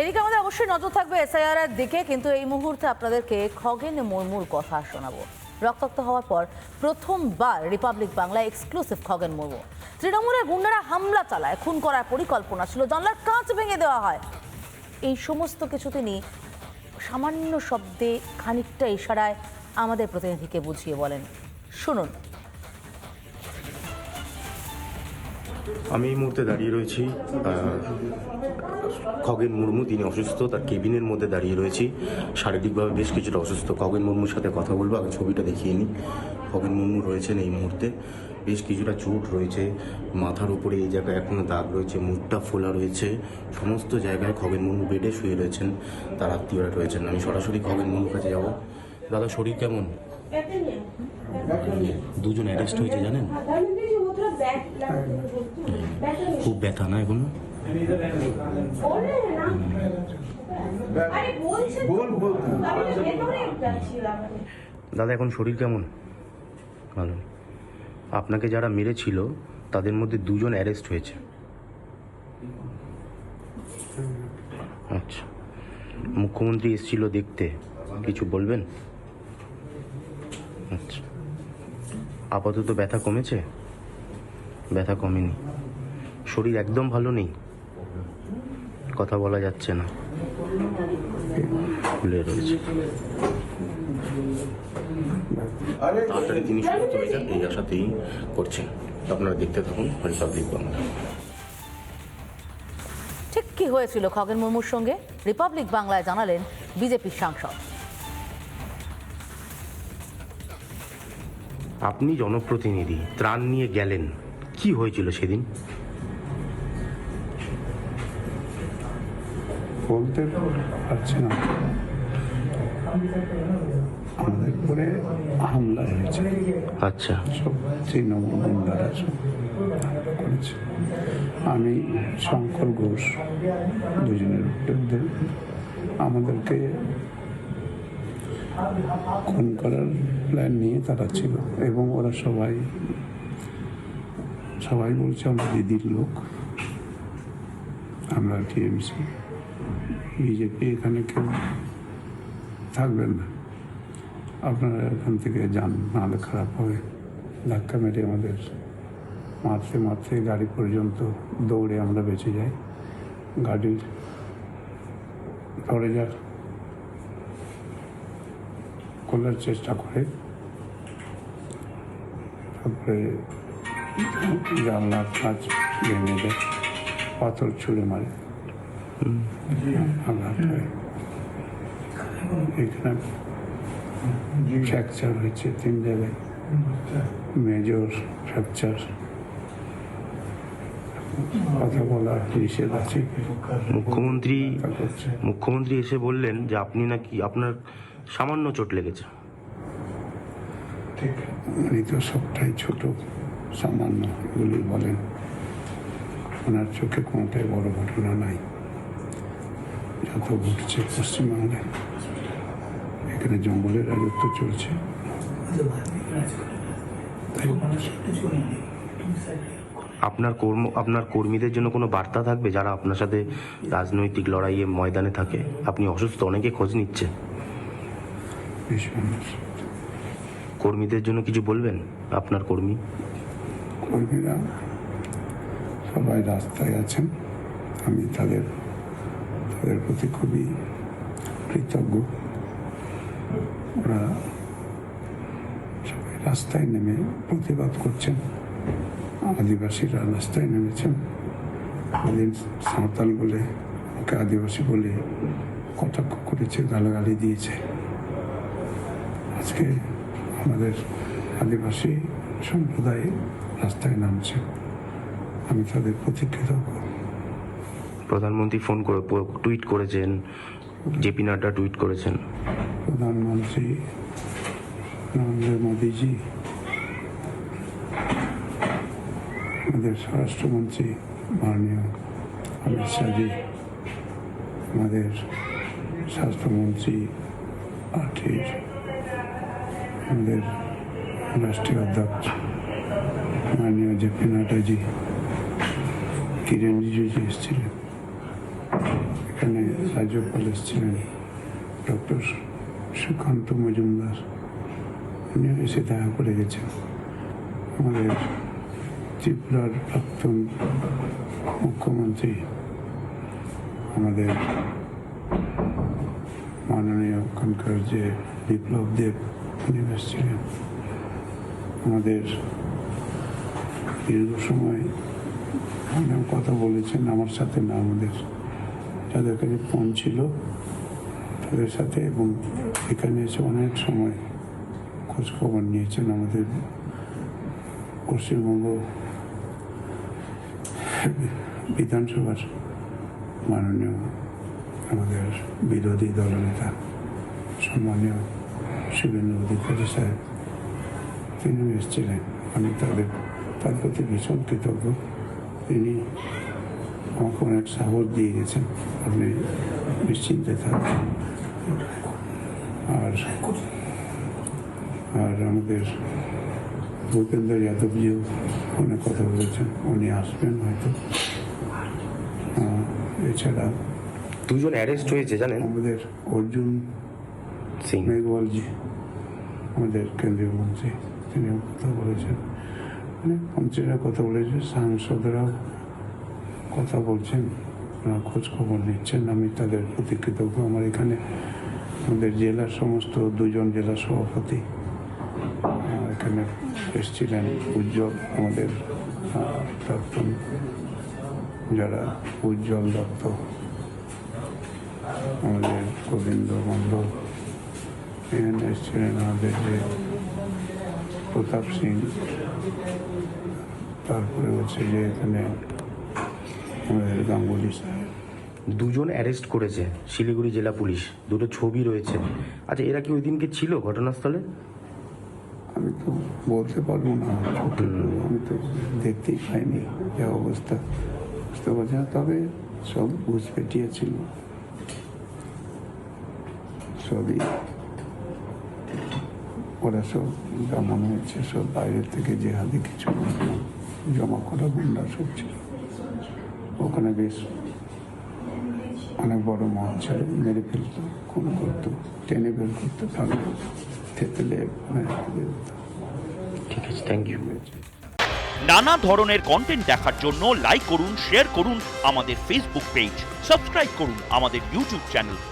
এদিকে আমাদের অবশ্যই নজর থাকবে এসআইআর এর দিকে, কিন্তু এই মুহূর্তে আপনাদেরকে খগেন মুর্মুর কথা শোনাবো। রক্তাক্ত হওয়ার পর প্রথমবার রিপাবলিক বাংলায় এক্সক্লুসিভ খগেন মুর্মু। তৃণমূলের গুন্ডারা হামলা চালায়, খুন করার পরিকল্পনা ছিল, জানলার কাঁচ ভেঙে দেওয়া হয়। এই সমস্ত কিছু তিনি সামান্য শব্দে খানিকটা ইশারায় আমাদের প্রতিনিধিকে বুঝিয়ে বলেন। শুনুন। আমি এই মুহূর্তে দাঁড়িয়ে রয়েছি খগেন মুর্মু তিনি অসুস্থ তার কেবিনের মধ্যে দাঁড়িয়ে রয়েছি। শারীরিকভাবে বেশ কিছুটা অসুস্থ। খগেন মুর্মুর সাথে কথা বলব আগে ছবিটা দেখিয়ে নিই। খগেন মুর্মু রয়েছেন এই মুহূর্তে। বেশ কিছুটা চোট রয়েছে মাথার উপরে এই জায়গায় এখনও দাগ রয়েছে মুখটা ফোলা রয়েছে। সমস্ত জায়গায় খগেন মুর্মু বেডে শুয়ে রয়েছেন তার আত্মীয়রা রয়েছেন। আমি সরাসরি খগেন মুর্মুর কাছে যাব। দাদা শরীর কেমন? দুজন অ্যারেস্ট হয়েছে জানেন? খুব ব্যথা না এখনও? দাদা, এখন শরীর কেমন? ভালো আপনাকে যারা মেরেছিল, তাদের মধ্যে দুজন অ্যারেস্ট হয়েছে। আচ্ছা। মুখ্যমন্ত্রী এসেছিল দেখতে। কিছু বলবেন? আচ্ছা। আপাতত ব্যথা কমেছে? ব্যথা কমেনি। শরীর একদম ভালো নেই। কথা বলা যাচ্ছে না। ফুলে রয়েছে। তাড়াতাড়ি তিনি সুস্থ হয়ে যান এই আশাতেই করছেন। আপনারা দেখতে থাকুন রিপাবলিক বাংলা ঠিক কি হয়েছিল খগেন মুর্মুর সঙ্গে? রিপাবলিক বাংলায় জানালেন বিজেপির সাংসদ। আপনি জনপ্রতিনিধি ত্রাণ নিয়ে গেলেন। কি হয়েছিল সেদিন? বলতে পারছি না। আমাদের উপরে হামলা হয়েছে। আচ্ছা। সব তৃণমূল গুন্ডারা সব করেছে। আমি শঙ্কর ঘোষ দুজনের বিরুদ্ধে আমাদেরকে খুন করার প্ল্যান নিয়ে তারা ছিল এবং ওরা সবাই সবাই বলছে, আমরা দিদির লোক। আমরা টিএমসি। বিজেপি এখানে কেউ থাকবেন না। আপনারা এখান থেকে যান, নাহলে খারাপ হবে। ধাক্কা মেরে আমাদের মারতে মারতে গাড়ি পর্যন্ত দৌড়ে আমরা বেঁচে যাই। গাড়ির দরজা খোলার চেষ্টা করে। তারপরে জানলার কাঁচ ভেঙে দেয় পাথর ছুঁড়ে মারে। আঘাত হয়। এখানে ফ্র্যাকচার হয়েছে তিন জায়গায়। মেজর ফ্র্যাকচার কথা বলা নিষেধ আছে। মুখ্যমন্ত্রী মুখ্যমন্ত্রী এসে বললেন যে আপনি নাকি আপনার সামান্য চোট লেগেছে। ঠিক উনি তো সবটাই ছোট। সামান্য এগুলি বলেন ওনার চোখে কোনোটাই বড় ঘটনা নাই। যত ঘটছে পশ্চিমবাংলায় এখানে জঙ্গলের রাজত্ব চলছে। আপনার কর্ম আপনার কর্মীদের জন্য কোনো বার্তা থাকবে? যারা আপনার সাথে রাজনৈতিক লড়াইয়ে ময়দানে থাকে আপনি অসুস্থ অনেকে খোঁজ নিচ্ছে। কর্মীদের জন্য কিছু বলবেন আপনার কর্মী? কর্মীরা সবাই রাস্তায় আছেন। আমি তাদের তাদের প্রতি খুবই কৃতজ্ঞ। ওরা সবাই রাস্তায় নেমে প্রতিবাদ করছেন। আদিবাসীরা রাস্তায় নেমেছেন। ওদিন সাঁওতাল বলে, ওকে আদিবাসী বলে কটাক্ষ করেছে, গালাগালি দিয়েছে। আজকে আমাদের আদিবাসী সম্প্রদায় রাস্তায় নামছে। আমি তাদের প্রতি কৃতজ্ঞ প্রধানমন্ত্রী ফোন করে টুইট করেছেন। জেপি নাড্ডা টুইট করেছেন। প্রধানমন্ত্রী নরেন্দ্র মোদীজি আমাদের স্বরাষ্ট্রমন্ত্রী মাননীয় অমিত শাহজি আমাদের স্বাস্থ্যমন্ত্রী পার্টির আমাদের রাষ্ট্রীয় অধ্যক্ষ মাননীয় জে পি নাড্ডাজি কিরেন রিজিজু এসেছিলেন, এখানে রাজ্যপাল এসেছিলেন, ডক্টর সুকান্ত মজুমদার উনি এসে দেখা করে গেছেন। আমাদের ত্রিপুরার প্রাক্তন মুখ্যমন্ত্রী, আমাদের মাননীয় ওখানকার যে বিপ্লব দেব উনি এসেছিলেন। আমাদের দীর্ঘ সময় অনেক কথা বলেছেন আমার সাথে না আমাদের, যাদের কাছে ফোন ছিল তাদের সাথে এবং এখানে এসে অনেক সময় খোঁজখবর নিয়েছেন আমাদের পশ্চিমবঙ্গ বিধানসভার মাননীয় আমাদের বিরোধী দলনেতা সম্মানীয় শিবেন্দ্র অধিকারী সাহেব তিনি এসেছিলেন। আমি তাদের তার প্রতি ভীষণ কৃতজ্ঞ। তিনি আমাকে অনেক সাহস দিয়ে গেছেন। আপনি নিশ্চিন্তে থাকবেন আর আর আমাদের ভূপেন্দ্র যাদবজিও অনেক কথা বলেছেন। উনি আসবেন হয়তো। এছাড়া দুজন অ্যারেস্ট হয়েছে জানেন? আমাদের অর্জুন সিং। মেঘওয়ালজি আমাদের কেন্দ্রীয় মন্ত্রী তিনিও কথা বলেছেন। মানে মন্ত্রীরা কথা বলেছে, সাংসদরাও কথা বলছেন, ওনারা খোঁজ খবর নিচ্ছেন, আমি তাদের প্রতি কৃতজ্ঞ। আমার এখানে আমাদের জেলার সমস্ত দুজন জেলা সভাপতি এখানে এসেছিলেন উজ্জ্বল, আমাদের প্রাক্তন যারা উজ্জ্বল দত্ত, আমাদের গোবিন্দ মণ্ডল, এখানে এসেছিলেন আমাদের যে প্রতাপ সিং তারপরে হচ্ছে যে এখানে গাঙ্গুলি সাহেব দুজন অ্যারেস্ট করেছে শিলিগুড়ি জেলা পুলিশ। দুটো ছবি রয়েছে। আচ্ছা এরা কি ওই দিনকে ছিল ঘটনাস্থলে? আমি তো বলতে পারব না। আমি তো দেখতেই পাইনি যা অবস্থা। বুঝতে পারছি না তবে সব ঘুষ পেটিয়ে ছিল সবই। ওরা সব যা মনে হচ্ছে সব বাইরের থেকে যে হাতে কিছু জমা করা গুন্ডা সব ছিল। ওখানে বেশ অনেক বড় মহল ছিল মেরে ফেলতো খুন করতো টেনে বের করতো তাহলে থেতলে মানে ঠিক আছে থ্যাংক ইউ নানা ধরনের কন্টেন্ট দেখার জন্য লাইক করুন শেয়ার করুন আমাদের ফেসবুক পেজ সাবস্ক্রাইব করুন আমাদের ইউটিউব চ্যানেল